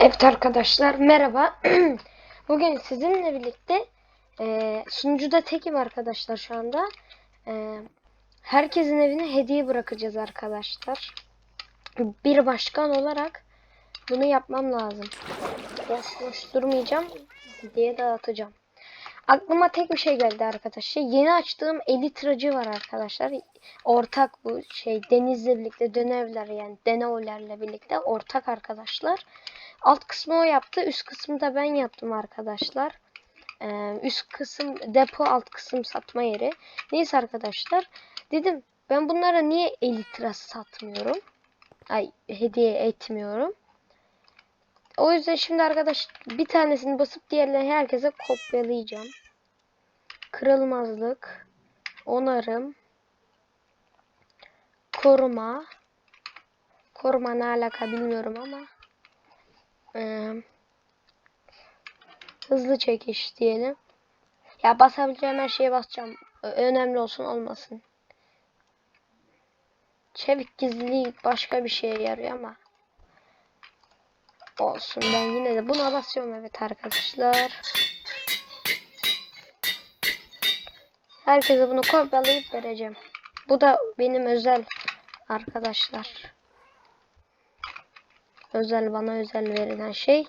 Evet arkadaşlar merhaba. Bugün sizinle birlikte e, sunucuda tekim arkadaşlar şu anda. E, herkesin evine hediye bırakacağız arkadaşlar. Bir başkan olarak bunu yapmam lazım. Boş boş durmayacağım. Hediye dağıtacağım. Aklıma tek bir şey geldi arkadaşlar. Yeni açtığım elitracı var arkadaşlar. Ortak bu şey denizle birlikte dönevler yani denolerle birlikte ortak arkadaşlar. Alt kısmı o yaptı. Üst kısmı da ben yaptım arkadaşlar. Ee, üst kısım depo alt kısım satma yeri. Neyse arkadaşlar. Dedim ben bunlara niye elitra satmıyorum? Ay hediye etmiyorum. O yüzden şimdi arkadaş bir tanesini basıp diğerlerini herkese kopyalayacağım. Kırılmazlık, onarım, koruma, koruma ne alaka bilmiyorum ama ee, hızlı çekiş diyelim. Ya basabileceğim her şeye basacağım. Önemli olsun olmasın. Çevik gizlilik başka bir şeye yarıyor ama olsun ben yine de buna basıyorum evet arkadaşlar. Herkese bunu kopyalayıp vereceğim. Bu da benim özel arkadaşlar. Özel bana özel verilen şey.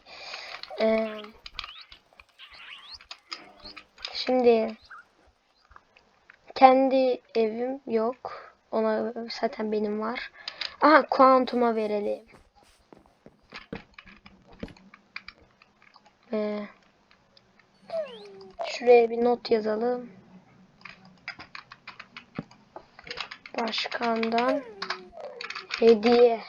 Ee, şimdi kendi evim yok. Ona zaten benim var. Aha kuantuma verelim. Ee, şuraya bir not yazalım. Başkandan hediye.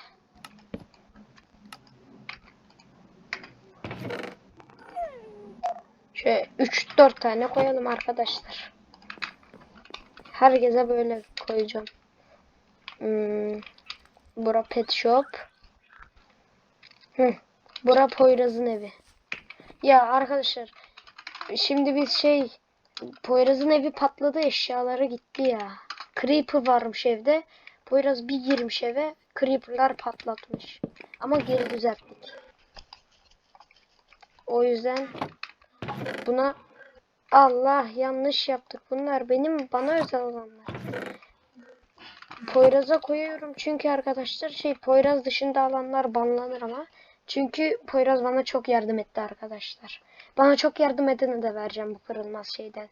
Şöyle 3-4 tane koyalım arkadaşlar. Herkese böyle koyacağım. Hmm, bura pet shop. Hı, bura Poyraz'ın evi. Ya arkadaşlar şimdi biz şey Poyraz'ın evi patladı eşyaları gitti ya. Creeper varmış evde. Poyraz bir girmiş eve. Creeper'lar patlatmış. Ama geri düzelttik. O yüzden buna Allah yanlış yaptık. Bunlar benim bana özel olanlar. Poyraz'a koyuyorum çünkü arkadaşlar şey Poyraz dışında alanlar banlanır ama. Çünkü Poyraz bana çok yardım etti arkadaşlar. Bana çok yardım edeni de vereceğim bu kırılmaz şeyden.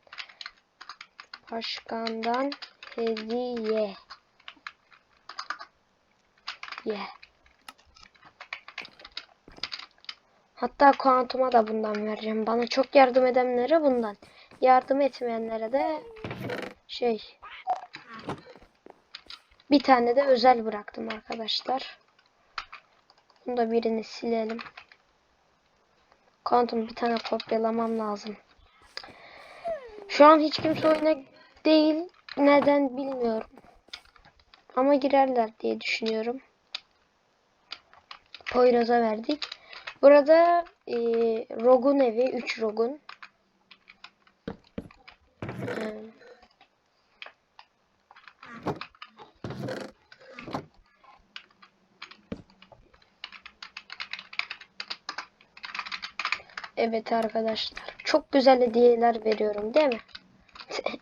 Başkandan hediye. Ye. Hatta kuantuma da bundan vereceğim. Bana çok yardım edenlere bundan. Yardım etmeyenlere de şey bir tane de özel bıraktım arkadaşlar. Bunu da birini silelim. Kuantum bir tane kopyalamam lazım. Şu an hiç kimse oyuna değil. Neden bilmiyorum. Ama girerler diye düşünüyorum. Poyraz'a verdik. Burada e, Rogun evi. 3 Rogun. E, Evet arkadaşlar. Çok güzel hediyeler veriyorum değil mi?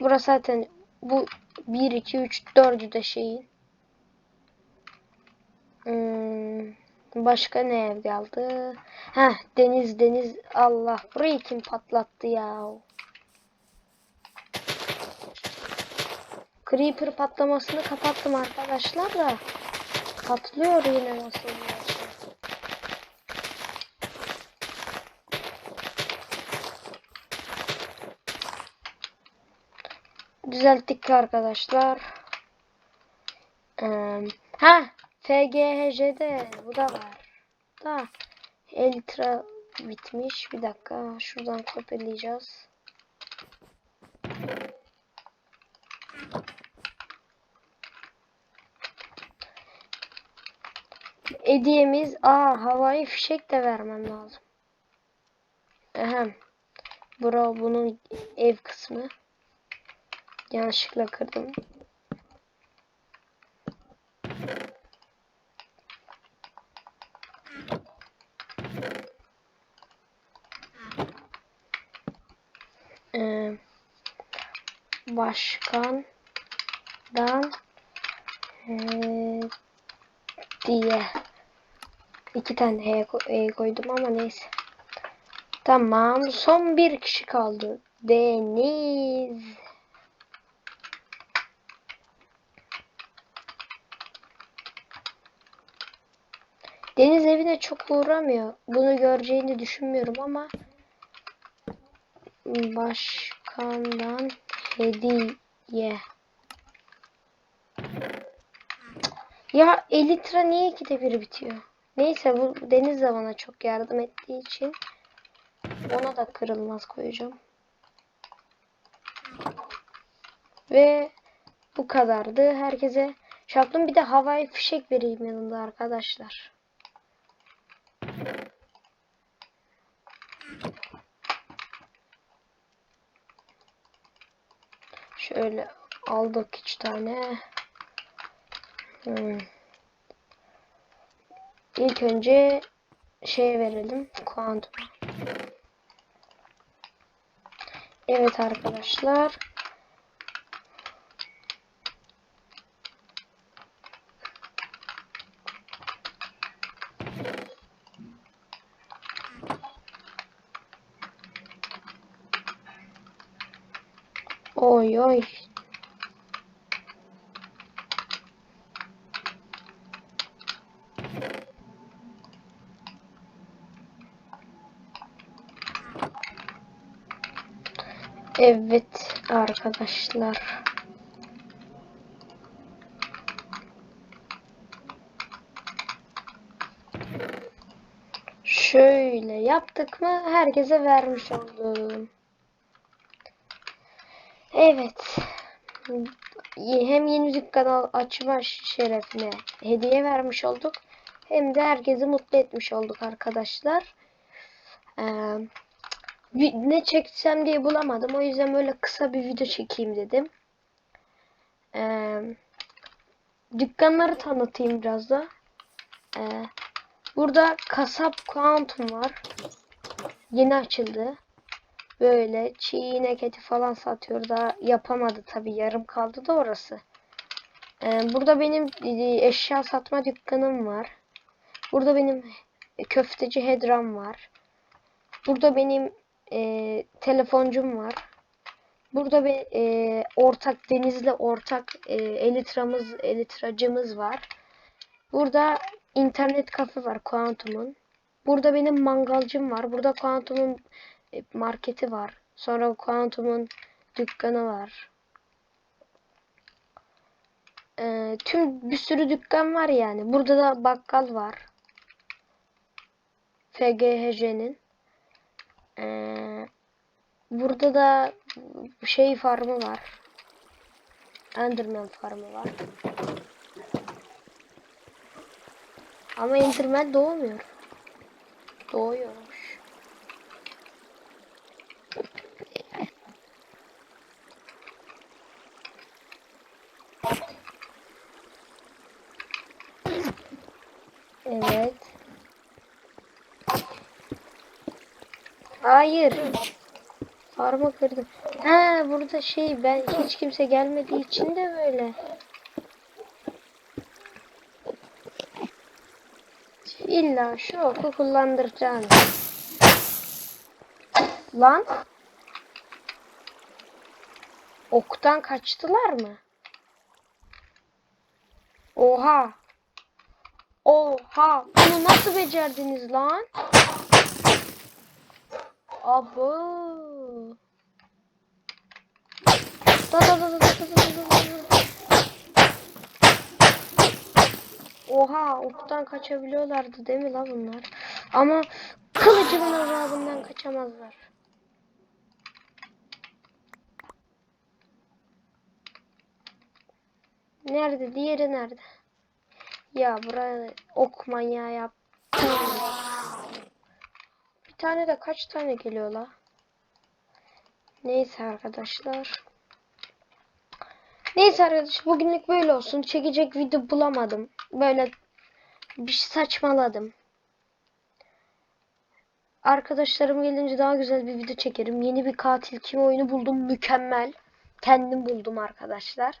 Burası zaten bu 1, 2, 3, 4'ü de şeyin. Hmm, başka ne ev kaldı? Heh deniz deniz Allah burayı kim patlattı ya? Creeper patlamasını kapattım arkadaşlar da patlıyor yine nasıl. Düzelttik arkadaşlar. Ee, ha FGHC'de bu da var. Da Elitra bitmiş. Bir dakika şuradan kopyalayacağız. Hediyemiz aa havai fişek de vermem lazım. Ehem. Bura bunun ev kısmı. Yanlışlıkla kırdım. Başkandan eee, diye iki tane ko- E koydum ama neyse. Tamam. Son bir kişi kaldı. Deniz. Deniz evine çok uğramıyor. Bunu göreceğini düşünmüyorum ama başkandan hediye. Ya Elitra niye ikide bir bitiyor? Neyse bu Deniz de bana çok yardım ettiği için ona da kırılmaz koyacağım. Ve bu kadardı. Herkese yaptım. Bir de havai fişek vereyim yanında arkadaşlar. Şöyle aldık üç tane. Hmm. İlk önce şey verelim. Kuantum. Evet arkadaşlar. Oy oy. Evet arkadaşlar. Şöyle yaptık mı herkese vermiş oldum. Evet. Hem yeni dükkan açma şerefine hediye vermiş olduk. Hem de herkesi mutlu etmiş olduk arkadaşlar. Ee, ne çeksem diye bulamadım. O yüzden böyle kısa bir video çekeyim dedim. Ee, dükkanları tanıtayım biraz da. Ee, burada kasap kuantum var. Yeni açıldı. Böyle çiğ inek eti falan satıyor. Daha yapamadı tabi yarım kaldı da orası. Ee, burada benim e, eşya satma dükkanım var. Burada benim köfteci Hedram var. Burada benim e, telefoncum var. Burada bir e, ortak Deniz'le ortak e, elitramız, elitracımız var. Burada internet kafe var Quantum'un. Burada benim mangalcım var. Burada Quantum'un marketi var. Sonra Quantum'un dükkanı var. E, tüm bir sürü dükkan var yani. Burada da bakkal var. FGHC'nin. Ee, burada da şey farmı var. Enderman farmı var. Ama Enderman doğmuyor. Doğuyormuş. Evet. Hayır. Parma kırdım. Ha burada şey ben hiç kimse gelmediği için de böyle. İlla şu oku kullandıracaksın. Lan. Oktan kaçtılar mı? Oha. Ha bunu nasıl becerdiniz lan? Abo. Da da da da da da da da Oha oktan kaçabiliyorlardı değil mi la bunlar? Ama kılıcımın azabından kaçamazlar. Nerede? Diğeri nerede? Ya buraya ok manyağı yaptım. Bir tane de kaç tane geliyor la? Neyse arkadaşlar. Neyse arkadaşlar bugünlük böyle olsun. Çekecek video bulamadım. Böyle bir saçmaladım. Arkadaşlarım gelince daha güzel bir video çekerim. Yeni bir katil kim oyunu buldum. Mükemmel. kendim buldum arkadaşlar.